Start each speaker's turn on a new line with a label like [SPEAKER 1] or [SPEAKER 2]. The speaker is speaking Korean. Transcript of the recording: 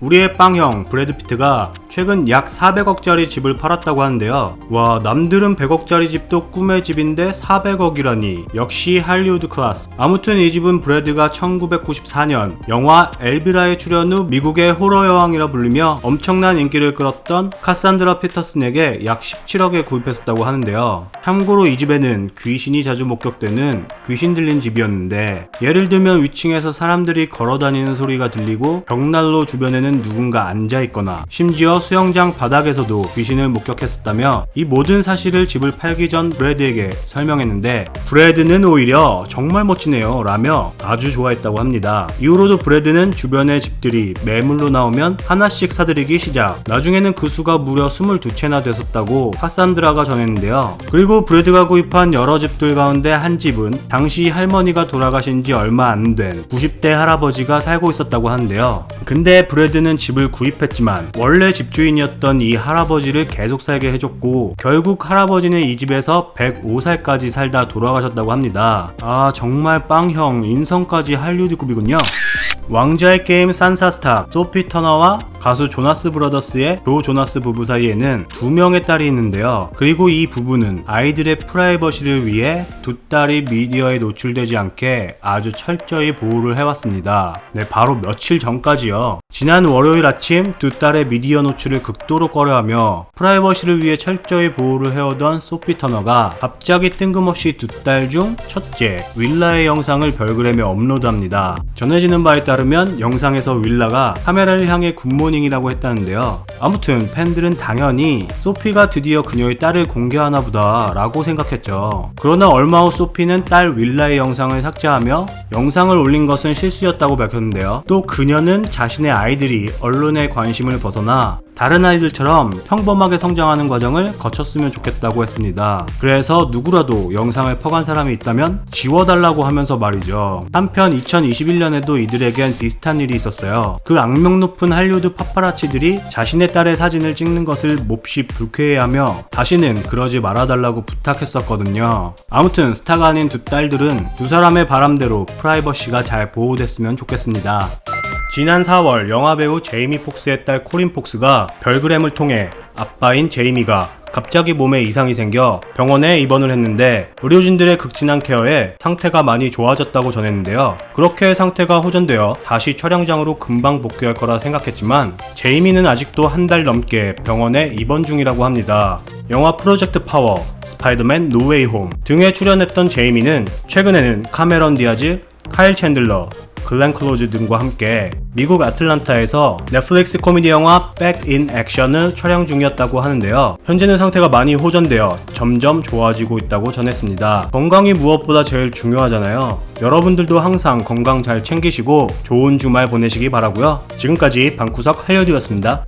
[SPEAKER 1] 우리의 빵형 브래드 피트가 최근 약 400억짜리 집을 팔았다고 하는데요. 와, 남들은 100억짜리 집도 꿈의 집인데 400억이라니. 역시 할리우드 클래스. 아무튼 이 집은 브래드가 1994년 영화 엘비라에 출연 후 미국의 호러 여왕이라 불리며 엄청난 인기를 끌었던 카산드라 피터슨에게 약 17억에 구입했었다고 하는데요. 참고로 이 집에는 귀신이 자주 목격되는 귀신 들린 집이었는데 예를 들면 위층에서 사람들이 걸어 다니는 소리가 들리고 벽난로 주변에는 누군가 앉아 있거나 심지어 수영장 바닥에서도 귀신을 목격했었다며 이 모든 사실을 집을 팔기 전 브래드에게 설명했는데 브래드는 오히려 정말 멋지네요 라며 아주 좋아했다고 합니다. 이후로도 브래드는 주변의 집들이 매물로 나오면 하나씩 사들이기 시작. 나중에는 그 수가 무려 22채나 됐었다고 카산드라가 전했는데요. 그리고 브래드가 구입한 여러 집들 가운데 한 집은 당시 할머니가 돌아가신 지 얼마 안 된 90대 할아버지가 살고 있었다고 하는데요. 근데 브래드는 집을 구입했지만 원래 집 주인이었던 이 할아버지를 계속 살게 해줬고 결국 할아버지는 이 집에서 105살까지 살다 돌아가셨다고 합니다. 아 정말 빵형 인성까지 할리우드급이군요. 왕자의 게임 산사스타 소피 터너와 가수 조나스 브라더스의 조 조나스 부부 사이에는 두 명의 딸이 있는데요. 그리고 이 부부는 아이들의 프라이버시를 위해 두 딸이 미디어에 노출되지 않게 아주 철저히 보호를 해왔습니다. 네, 바로 며칠 전까지요. 지난 월요일 아침 두 딸의 미디어 노출을 극도로 꺼려하며 프라이버시를 위해 철저히 보호를 해오던 소피 터너가 갑자기 뜬금없이 두 딸 중 첫째 윌라의 영상을 별그램에 업로드합니다. 전해지는 바에 따르면 영상에서 윌라가 카메라를 향해 굿모닝이라고 했다는데요. 아무튼 팬들은 당연히 소피가 드디어 그녀의 딸을 공개하나 보다 라고 생각했죠. 그러나 얼마 후 소피는 딸 윌라의 영상을 삭제하며 영상을 올린 것은 실수였다고 밝혔는데요. 또 그녀는 자신의 아이들이 언론의 관심을 벗어나 다른 아이들처럼 평범하게 성장하는 과정을 거쳤으면 좋겠다고 했습니다. 그래서 누구라도 영상을 퍼간 사람이 있다면 지워달라고 하면서 말이죠. 한편 2021년에도 이들에겐 비슷한 일이 있었어요. 그 악명 높은 할리우드 파파라치들이 자신의 딸의 사진을 찍는 것을 몹시 불쾌해하며 다시는 그러지 말아달라고 부탁했었거든요. 아무튼 스타가 아닌 두 딸들은 두 사람의 바람대로 프라이버시가 잘 보호됐으면 좋겠습니다. 지난 4월 영화배우 제이미 폭스의 딸 코린 폭스가 별그램을 통해 아빠인 제이미가 갑자기 몸에 이상이 생겨 병원에 입원을 했는데 의료진들의 극진한 케어에 상태가 많이 좋아졌다고 전했는데요. 그렇게 상태가 호전되어 다시 촬영장으로 금방 복귀할 거라 생각했지만 제이미는 아직도 한 달 넘게 병원에 입원 중이라고 합니다. 영화 프로젝트 파워, 스파이더맨 노웨이 홈 등에 출연했던 제이미는 최근에는 카메런 디아즈, 카일 챈들러, 글렌 클로즈 등과 함께 미국 아틀란타에서 넷플릭스 코미디 영화 백 인 액션을 촬영 중이었다고 하는데요. 현재는 상태가 많이 호전되어 점점 좋아지고 있다고 전했습니다. 건강이 무엇보다 제일 중요하잖아요. 여러분들도 항상 건강 잘 챙기시고 좋은 주말 보내시기 바라고요. 지금까지 방구석 할려드였습니다.